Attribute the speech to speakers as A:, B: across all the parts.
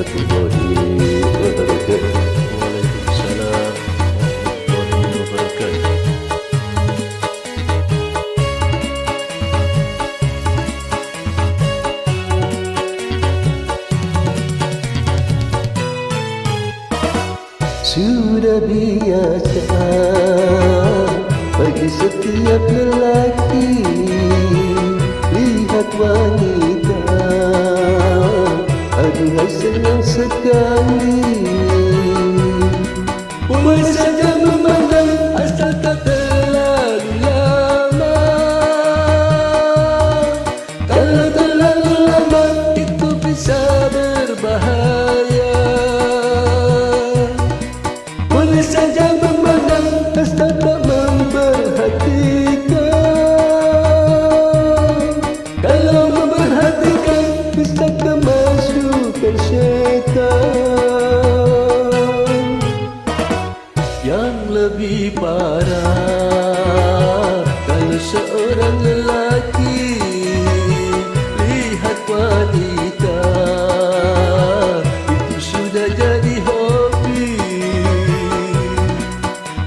A: warahmatullahi wabarakatuh. Sudah biasa bagi setiap lelaki lihat wanita. Eu você não se cale. Mas se a seorang lelaki. Lihat wanita. Itu sudah jadi hobi.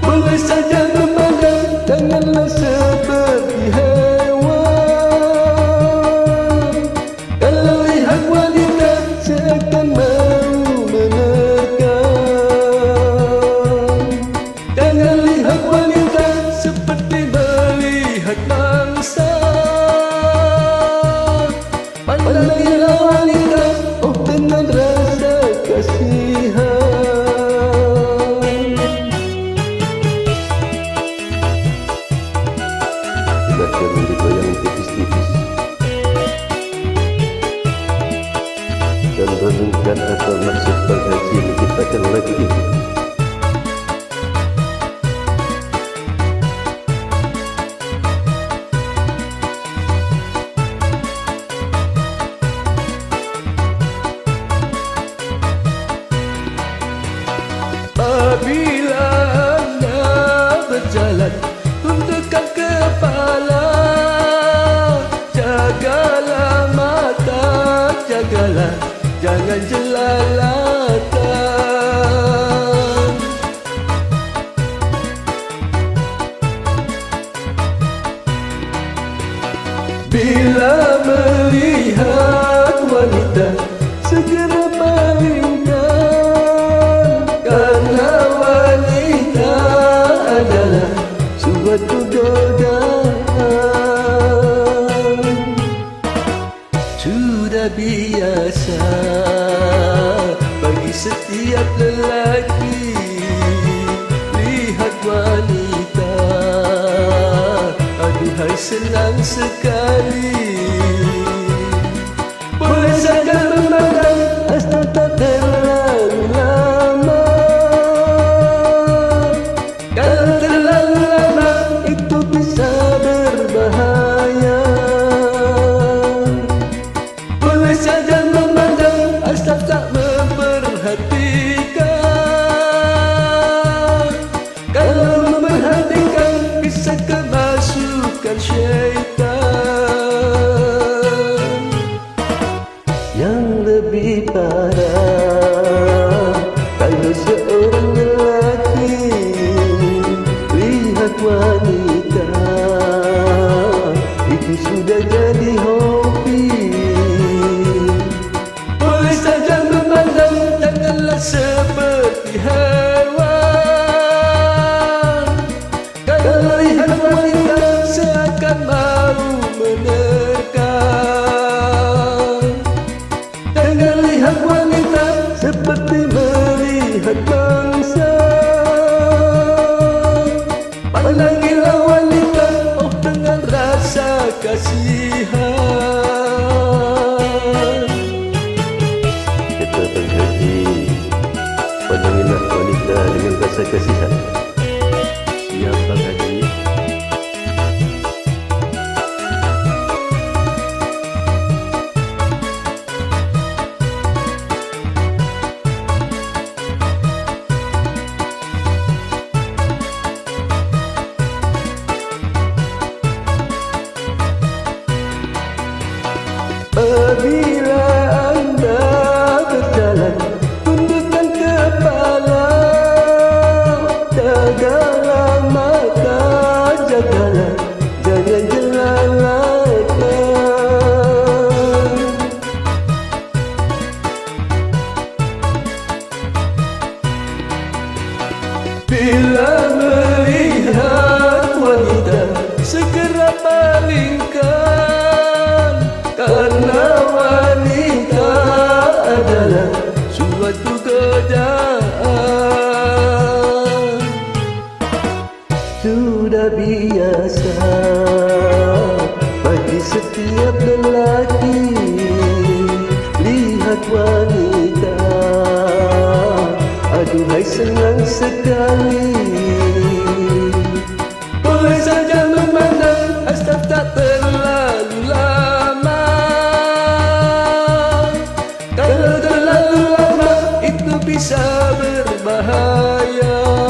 A: Boleh saja memandang dengan janganlah berhenti menciptakan lagi setiap lelaki. Lihat wanita. Aduhai senang sekali. Boleh saja memandang astaga terlalu lama. Kalau terlalu lama itu bisa berbahaya. Boleh saja தார rasa
B: kasih कभी sudah biasa. Bagi setiap lelaki lihat wanita. Aduhai senang sekali. Boleh saja memandang asap tak terlalu lama. Kalau terlalu lama itu bisa berbahaya.